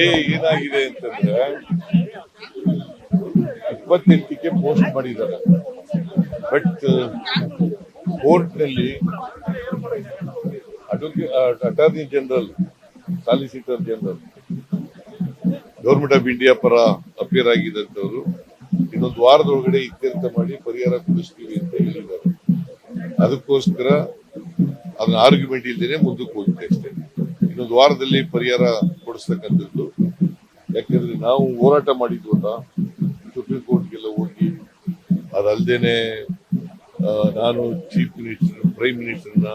ಏನಾಗಿದೆ ಅಂತಂದ್ರೆ ಇಪ್ಪತ್ತೆಂಟಕ್ಕೆ ಪೋಸ್ಟ್ ಮಾಡಿದ್ದಾರೆ. ಬಟ್ ಕೋರ್ಟ್ನಲ್ಲಿ attorney general solicitor general government of India ಪರ ಅಪಿಯರ್ ಆಗಿದ್ದಂಥವ್ರು ಇನ್ನೊಂದು ವಾರದೊಳಗಡೆ ಇತ್ಯರ್ಥ ಮಾಡಿ ಪರಿಹಾರ ಕೊಡಿಸ್ತೀವಿ ಅಂತ ಹೇಳಿದ್ದಾರೆ. ಅದಕ್ಕೋಸ್ಕರ ಅದನ್ನ ಆರ್ಗ್ಯುಮೆಂಟ್ ಇಲ್ದೇನೆ ಮುಂದಕ್ಕೆ ಹೋಗುತ್ತೆ ಅಷ್ಟೇ. ಇನ್ನೊಂದು ವಾರದಲ್ಲಿ ಪರಿಹಾರ ಕೊಡಿಸ್ತಕ್ಕಂಥದ್ದು. ಯಾಕಂದ್ರೆ ನಾವು ಹೋರಾಟ ಮಾಡಿದ್ವಲ್ಲ ಸುಪ್ರೀಂ ಕೋರ್ಟ್ಗೆಲ್ಲ ಹೋಗಿ ಅದಲ್ದೇನೆ ನಾನು ಚೀಫ್ ಮಿನಿಸ್ಟರ್ ಪ್ರೈಮ್ ಮಿನಿಸ್ಟರ್ನ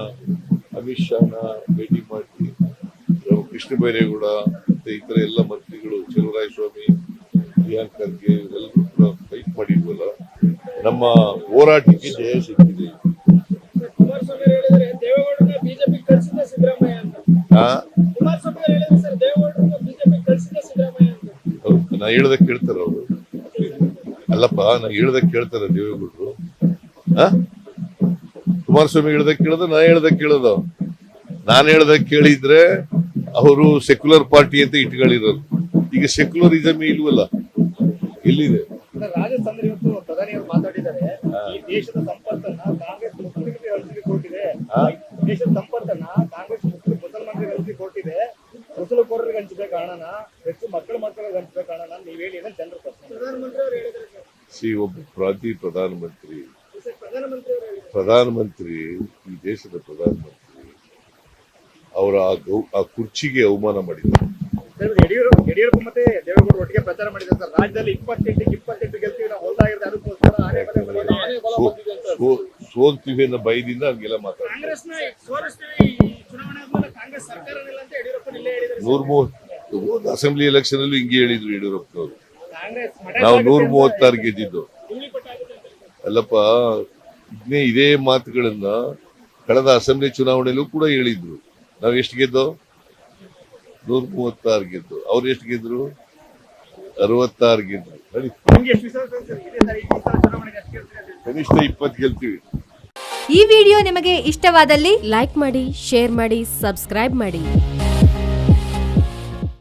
ಅಮಿತ್ ಶಾನ ಭೇಟಿ ಮಾಡಿ ಕೃಷ್ಣ ಬೈರೇಗೌಡ ಮತ್ತೆ ಇತರ ಎಲ್ಲ ಮಂತ್ರಿಗಳು ಚಲುರಾಯಸ್ವಾಮಿ ಪ್ರಿಯಾಂಕ್ ಖರ್ಗೆ ಎಲ್ಲರೂ ಕೂಡ ಫೈಟ್ ಮಾಡಿದ್ವಲ್ಲ ನಮ್ಮ ಹೋರಾಟಕ್ಕೆ ಜಯ ಸಿಕ್ಕಿದೆ. ಕುಮಾರಸ್ವಾಮಿ ನಾ ಹೇಳ್ದ ಕೇಳ್ತಾರ ಅವರು. ಅಲ್ಲಪ್ಪ ನಾ ಹೇಳ್ದ ಕೇಳ್ತಾರ ದೇವೇಗೌಡರು ಆ? ಕುಮಾರಸ್ವಾಮಿ ಹೇಳ್ದ ಕೇಳದ ನಾ ಹೇಳ್ದ ಕೇಳದ. ನಾನ್ ಹೇಳ್ದ ಕೇಳಿದ್ರೆ ಅವರು ಸೆಕ್ಯುಲರ್ ಪಾರ್ಟಿ ಅಂತ ಇಟ್ಕೊಂಡಿರೋರು. ಈಗ ಸೆಕ್ಯುಲರಿಸಮ್ ಇಲ್ವಲ್ಲ? ಎಲ್ಲಿದೆ? ಮುಸಲುಕೋರರಿಗೆ ಹಂಚಬೇಕು ಹಣನ ಹೆಚ್ಚು ಮಕ್ಕಳ ಮಕ್ಕಳಿಗೆ ಹಂಚಬೇಕು. ನೀವ್ ಹೇಳಿ ಜನರು ಸಿ ಒಬ್ಬ ಪ್ರಾಂತಿ ಪ್ರಧಾನಮಂತ್ರಿ. ಸರ್ ಪ್ರಧಾನಮಂತ್ರಿ ಅವರು ಹೇಳಿದ್ದಾರೆ ಪ್ರಧಾನಮಂತ್ರಿ ಈ ದೇಶದ ಪ್ರಧಾನಮಂತ್ರಿ ಅವರ ಆ ಗೌ ಆ ಕುರ್ಚಿಗೆ ಅವಮಾನ ಮಾಡಿದ್ರು ಯಡಿಯೂರಪ್ಪ ಯಡಿಯೂರಪ್ಪ ಮತ್ತೆ ದೇವೇಗೌಡರು ಒಟ್ಟಿಗೆ ಪ್ರಚಾರ ಮಾಡಿದ್ದಾರೆ ಸರ್. ರಾಜ್ಯದಲ್ಲಿ ಇಪ್ಪತ್ತೆಂಟು ಇಪ್ಪತ್ತೆಂಟು ಗೆಲ್ತೀವಿ ನಾವು ಹೊಲ್ದಾಗಿರುತ್ತೆ ಅದಕ್ಕೋಸ್ಕರ ಆನೆ ಬಲ ಬಲ ಆನೆ ಬಲ ಬಂದಿದೆ ಅಂತ. ಸೋ- ಸೋಲ್ತೀವಿ ಅನ್ನೋ ಭಯದಿಂದ ಹಂಗೆಲ್ಲ ಮಾತಾಡ್ತಾರೆ. ಕಾಂಗ್ರೆಸ್ನ ಸೋಲಿಸ್ತೀವಿ ಈ ಚುನಾವಣೆ ಆದ್ಮೇಲೆ ಕಾಂಗ್ರೆಸ್ ಸರ್ಕಾರನಿಲ್ಲ ಅಂತ ಯಡಿಯೂರಪ್ಪ ಇಲ್ಲೇ ಹೇಳಿದ್ದಾರೆ ನೂರ ಮೂವತ್ತು ಅಸೆಂಬ್ಲಿ ಎಲೆಕ್ಷನ್ ಅಲ್ಲೂ ಹಿಂಗೆ ಹೇಳಿದ್ರು ಯಡಿಯೂರಪ್ಪನವರು. ನಾವು ನೂರ ಮೂವತ್ತಾರು ಗೆದ್ದಿದ್ದು. ಅಲ್ಲಪ್ಪ ಇದನ್ನೇ ಇದೇ ಮಾತುಗಳನ್ನ ಕಳೆದ ಅಸೆಂಬ್ಲಿ ಚುನಾವಣೆಯಲ್ಲೂ ಕೂಡ ಹೇಳಿದ್ರು. ನಾವು ಎಷ್ಟು ಗೆದ್ದೋ? ನೂರ ಮೂವತ್ತಾರು ಗೆದ್ದು. ಅವ್ರು ಎಷ್ಟು ಗೆದ್ರು? ಅರವತ್ತಾರು ಗೆದ್ರು. ಕನಿಷ್ಠ ಇಪ್ಪತ್ತು ಗೆಲ್ತೀವಿ. ಈ ವಿಡಿಯೋ ನಿಮಗೆ ಇಷ್ಟವಾದಲ್ಲಿ ಲೈಕ್ ಮಾಡಿ ಶೇರ್ ಮಾಡಿ ಸಬ್ಸ್ಕ್ರೈಬ್ ಮಾಡಿ.